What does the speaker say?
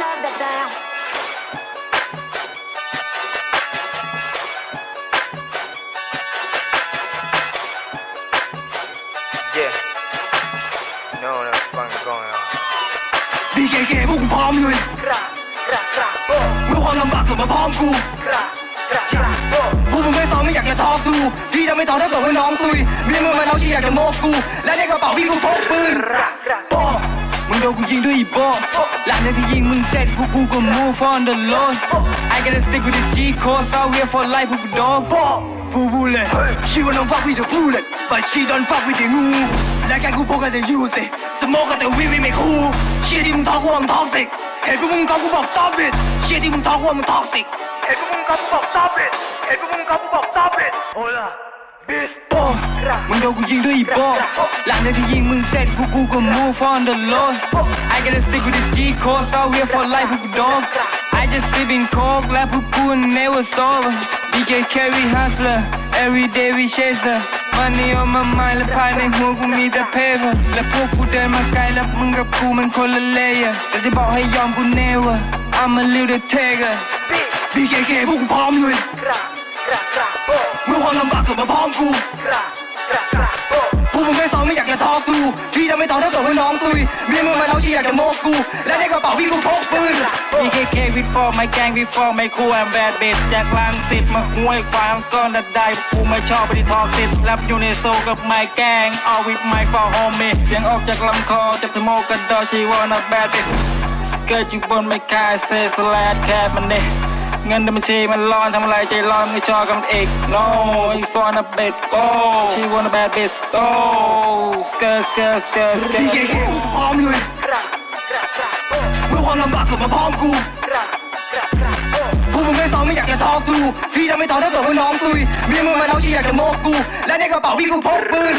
down. Yeah. No, no, fucking going on. BKK พวกกูพร้อมลุย Cra, cra, cra, boom. เมื่อความลำบากเกิดมาพร้อมกู Cra, cra, cra, boom. พวกมึงไม่ซ้อมไม่อยากจะทอกดูพี่จะไม่ท้อถ้าเกิดว่าน้องซุยเมียมึงมาเอาชีอยากจะโมกกู และในกระเป๋าพี่กูพกปืน Cra, cra, ป้อ มึงโดนกูยิงด้วยอีโบหลังจากที่ยิงมึงเสร็จพวกกูก็ move on the road I gotta stick with this G course out here for life พวกกูโดนฟูบูเลย She wanna fuck with the bullet but she don't fuck with the งูและแกกูพกกันแต่ยูสิสโมกกันแต่วิวิไม่คูเชี่ยที่มึงท้อกูว่ามึงท็อกซิกเห็นพวกมึงก้กูบอก stop it เชี่ยที่มึงท้อกูว่ามึงท็อกซิกเห็นพวกมึงก็กูบอก stop it เห็นพวกมึงก็กูบอก stop it โอ้ล่ะ bitch ปอมึงโดนกูยิงด้วยอีโบหลังจากที่ยิงมึงเสร็จพวกกูก็ move on the road I gotta stick with this G course out here for life พวกกูโดน I just live in coke และพวกกู never sober BKK we hustler every day we chaser Money on my mind และภายในหัวกูมีแต่ paper และพวกกูเดินมาไกลแล้วมึงกับกูมันคนละ layer แต่จะบอกให้ยอมกู never I'm a little taker BKK พวกกูพร้อมเลย ความลำบากเกิดมาพร้อมกู Cra, cra, cra, boom. พวกมึงไม่ซ้อมไม่อยากจะทอกูพี่จะไม่ท้อถ้าเกิดว่าน้องซุยมีมึงมาเอาชีอยากจะโมกกู และในกระเป๋าพี่กูพกปืน BKK วิดฟอร์ไม่แกงวิดฟอร์ไม่คู่แอมแบดเบสจากลานสิทธิ์มาห้วยควายมันก้อนดัดได้กูไม่ชอบไปที่ทอกสิทธิ์แรปอยู่ในโซกับไม้แกงเอาวิดไม้ฟอร์โฮมเมเสียงออกจากลำคอจับสโมกกันดอชีวอนาแบดเบสเกิร์ตอยู่บนไม่คายเซสแลดแคบมันเด้ เงินในบัญชีมันร้อนทำอะไรใจร้อนไม่ชอบกับมันเอก no you wanna bet oh she wanna bad bitch oh skirt skirt skirt skirt BKK พวกกูพร้อมลุยเมื่อความลำบากเกิดมาพร้อมกู Cra, cra, cra, boom. พวกมึงไม่ซ้อมไม่อยากจะทอกดูพี่จะไม่ท้อถ้าเกิดว่าน้องซุยมีมึงมาเอาชีอยากจะโมกกู และในกระเป๋าพี่กูพกปืน